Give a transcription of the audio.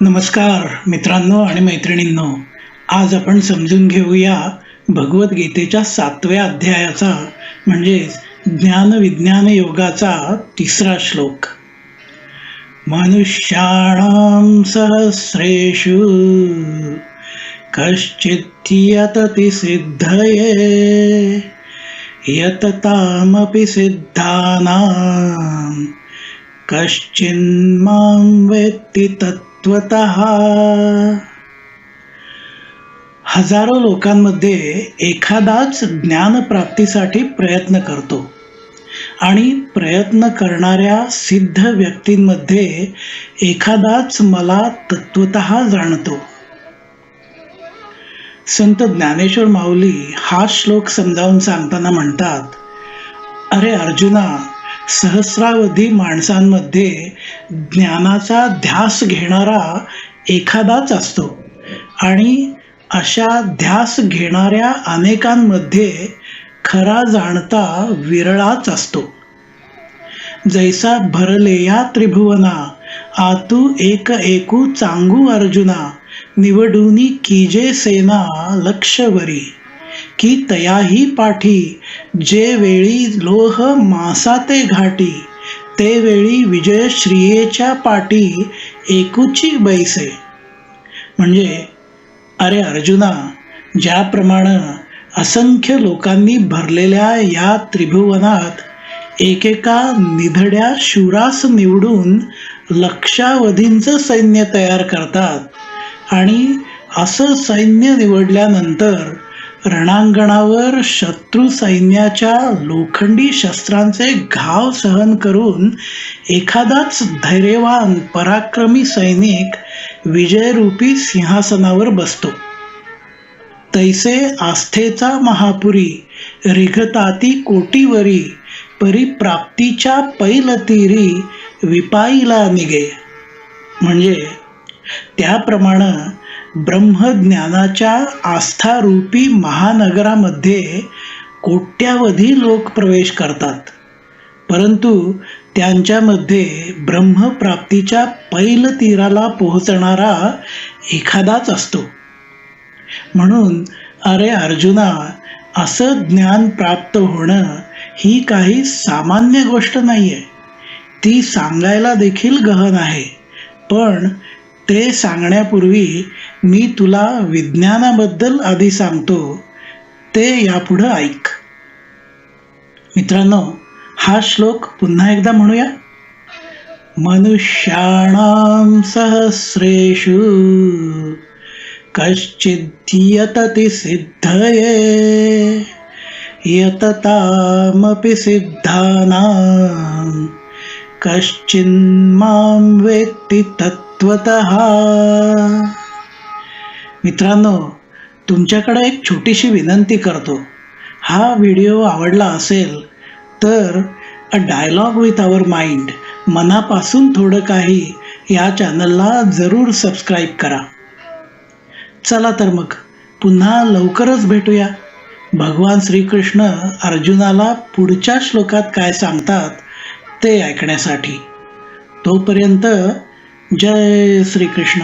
नमस्कार मित्रांनो आणि मैत्रिणींनो. आज आपण समजून घेऊया भगवद्गीतेच्या सातव्या अध्यायाचा म्हणजेच ज्ञानविज्ञान योगाचा तिसरा श्लोक. मनुष्याणां सहस्रेषु कश्चित् यतति सिद्धये यततामपि सिद्धानां कश्चिन्मां वेत्ति तत्त्वतः। हजारो लोकांमध्ये एखादाच ज्ञानप्राप्तीसाठी प्रयत्न करतो आणि प्रयत्न करणाऱ्या सिद्ध व्यक्तींमध्ये एखादाच मला तत्वत जाणतो. संत ज्ञानेश्वर माऊली हा श्लोक समजावून सांगताना म्हणतात अरे अर्जुना सहस्रावधी माणसांमध्ये ज्ञानाचा ध्यास घेणारा एखादाच असतो. आणि अशा ध्यास घेणाऱ्या अनेकांमध्ये खरा जाणता विरळाच असतो. जैसा भरले या त्रिभुवना आतू एक एकू चांगू अर्जुना निवडूनी कीजे सेना लक्षवरी. की तयाही पाठी जे वेळी लोह मासाते घाटी ते वेळी विजय श्रियेच्या पाठी एकूची बैसे. म्हणजे अरे अर्जुना ज्याप्रमाणे असंख्य लोकांनी भरलेल्या या त्रिभुवनात एकेका निधड्या शूरास निवडून लक्षावधींचं सैन्य तयार करतात आणि असं सैन्य निवडल्यानंतर रणांगणावर शत्रू सैन्याच्या लोखंडी शस्त्रांचे घाव सहन करून एखादाच धैर्यवान पराक्रमी सैनिक विजयरूपी सिंहासनावर बसतो. तैसे आस्थेचा महापुरी रिघताती कोटीवरी परिप्राप्तीच्या पैलतीरी विपाईला निगे म्हणजे त्याप्रमाणे ब्रह्मज्ञानाच्या आस्थारूपी महानगरामध्ये कोट्यावधी लोक प्रवेश करतात. परंतु त्यांच्यामध्ये ब्रह्मप्राप्तीच्या पैल तीराला पोहोचणारा एखादाच असतो. म्हणून अरे अर्जुना असं ज्ञान प्राप्त होणं ही काही सामान्य गोष्ट नाही आहे ती सांगायला देखील गहन आहे. पण ते सांगण्यापूर्वी मी तुला विज्ञानाबद्दल आधी सांगतो. ते यापुढं ऐक. मित्रांनो हा श्लोक पुन्हा एकदा म्हणूया. मनुष्याणां सहस्रेषु कश्चिद्यतति सिद्धये यततामपि सिद्धानां कश्चिन्मां वेत्ति तत्त्वतः। मित्रांनो तुमच्याकडे एक छोटीशी विनंती करतो. हा व्हिडिओ आवडला असेल तर a dialogue with our mind मनापासून थोडं काही या चॅनलला जरूर सबस्क्राईब करा. चला तर मग पुन्हा लवकरच भेटूया. भगवान श्रीकृष्ण अर्जुनाला पुढच्या श्लोकात काय सांगतात ते ऐकण्यासाठी. तोपर्यंत जय श्रीकृष्ण.